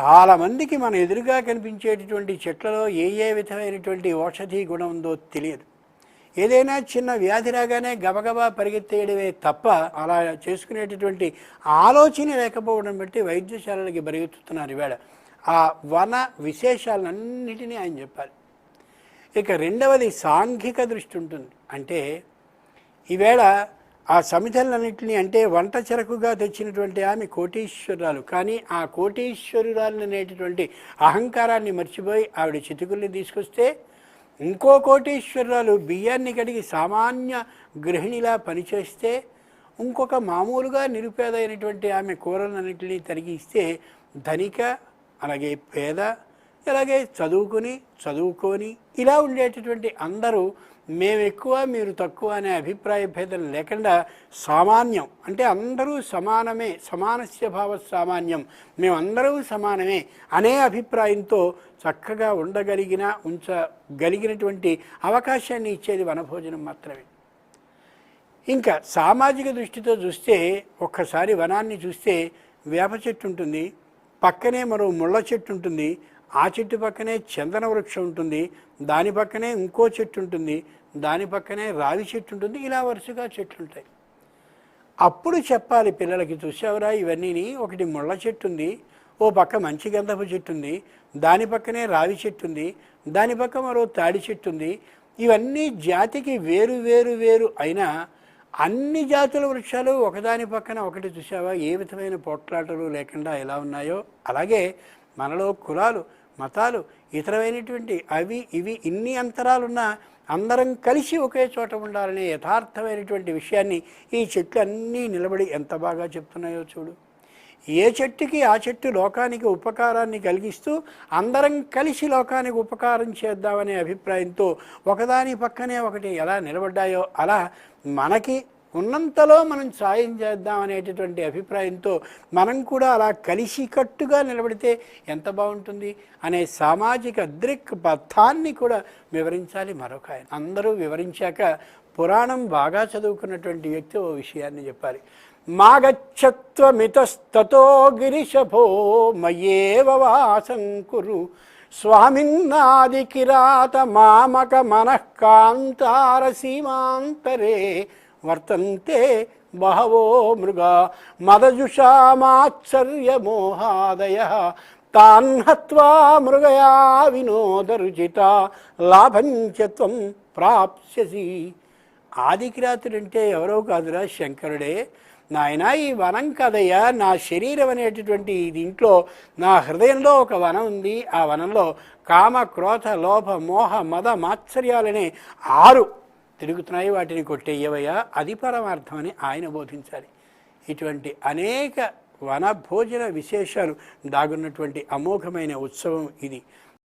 చాలామందికి మన ఎదురుగా కనిపించేటటువంటి చెట్లలో ఏ ఏ విధమైనటువంటి ఔషధీ గుణం ఉందో తెలియదు. ఏదైనా చిన్న వ్యాధి రాగానే గబగబా పరిగెత్తేయడమే తప్ప అలా చేసుకునేటటువంటి ఆలోచన లేకపోవడం బట్టి వైద్యశాలలకి పరిగెత్తుతున్నారు ఈవేళ. ఆ వన విశేషాలన్నిటినీ ఆయన చెప్పాలి. ఇక రెండవది సాంఘిక దృష్టి ఉంటుంది. అంటే ఈవేళ ఆ సమిధలన్నింటినీ అంటే వంట చెరకుగా తెచ్చినటువంటి ఆమె కోటీశ్వరురాలు. కానీ ఆ కోటీశ్వరురాలు అనేటటువంటి అహంకారాన్ని మర్చిపోయి ఆవిడ చితుకుల్ని తీసుకొస్తే ఇంకో కోటీశ్వరురాలు బియ్యాన్ని కడిగి సామాన్య గృహిణిలా పనిచేస్తే ఇంకొక మామూలుగా నిరుపేద అయినటువంటి ఆమె కూరలన్నింటినీ తరిగిస్తే ధనిక అలాగే పేద ఇలాగే చదువుకుని చదువుకొని ఇలా ఉండేటటువంటి అందరూ మేము ఎక్కువ మీరు తక్కువ అనే అభిప్రాయ భేదం లేకుండా సామాన్యం. అంటే అందరూ సమానమే సమానస్య భావ సామాన్యం మేమందరూ సమానమే అనే అభిప్రాయంతో చక్కగా ఉండగలిగిన ఉంచగలిగినటువంటి అవకాశాన్ని ఇచ్చేది వనభోజనం మాత్రమే. ఇంకా సామాజిక దృష్టితో చూస్తే ఒక్కసారి వనాన్ని చూస్తే వేప చెట్టు ఉంటుంది. పక్కనే మరో ముళ్ళ చెట్టు ఉంటుంది. ఆ చెట్టు పక్కనే చందన వృక్షం ఉంటుంది దాని పక్కనే ఇంకో చెట్టు ఉంటుంది దాని పక్కనే రావి చెట్టు ఉంటుంది ఇలా వరుసగా చెట్లు ఉంటాయి. అప్పుడు చెప్పాలి పిల్లలకి చూసావురా ఇవన్నీ ఒకటి ముళ్ళ చెట్టు ఉంది ఓ పక్క మంచి గంధపు చెట్టు ఉంది దాని పక్కనే రావి చెట్టు ఉంది దాని పక్క మరో తాడి చెట్టు ఉంది. ఇవన్నీ జాతికి వేరు వేరు వేరు అయినా అన్ని జాతుల వృక్షాలు ఒకదాని పక్కన ఒకటి చూసావా? ఏ విధమైన పోట్లాటలు లేకుండా ఎలా ఉన్నాయో? అలాగే మనలో కులాలు మతాలు ఇతరమైనటువంటి అవి ఇవి ఇన్ని అంతరాలున్నా అందరం కలిసి ఒకే చోట ఉండాలనే యథార్థమైనటువంటి విషయాన్ని ఈ చెట్లు అన్నీ నిలబడి ఎంత బాగా చెప్తున్నాయో చూడు. ఏ చెట్టుకి ఆ చెట్టు లోకానికి ఉపకారాన్ని కలిగిస్తూ అందరం కలిసి లోకానికి ఉపకారం చేద్దామనే అభిప్రాయంతో ఒకదాని పక్కనే ఒకటి ఎలా నిలబడ్డాయో అలా మనకి ఉన్నంతలో మనం సాయం చేద్దాం అనేటటువంటి అభిప్రాయంతో మనం కూడా అలా కలిసికట్టుగా నిలబడితే ఎంత బాగుంటుంది అనే సామాజిక దృక్ పథాన్ని కూడా వివరించాలి మరొక ఆయన. అందరూ వివరించాక పురాణం బాగా చదువుకున్నటువంటి వ్యక్తి ఓ విషయాన్ని చెప్పాలి. మాగచ్చత్వమితస్తతో గిరిశభో మయేవ వాసంకురు స్వామిన్నాది కిరాత మామక మనఃకాంతార సీమాంతరే వర్తంతే బహవో మృగా మదజుషామాశ్చర్యమోహాదయ తాన్ హత్వా మృగయా వినోదరుచిత లాభంచత్వం ప్రాప్స్యసి. ఆదికిరాతుడంటే ఎవరో కాదురా శంకరుడే. నాయన ఈ వనం కదయ్యా నా శరీరం అనేటటువంటి దీంట్లో నా హృదయంలో ఒక వనం ఉంది. ఆ వనంలో కామ క్రోధ లోభ మోహ మద మాత్సర్యాలనే ఆరు తిరుగుతున్నాయి వాటిని కొట్టేయవయ్యా అది పరమార్థం అని ఆయన బోధించాలి. ఇటువంటి అనేక వనభోజన విశేషాలు దాగున్నటువంటి అమోఘమైన ఉత్సవం ఇది.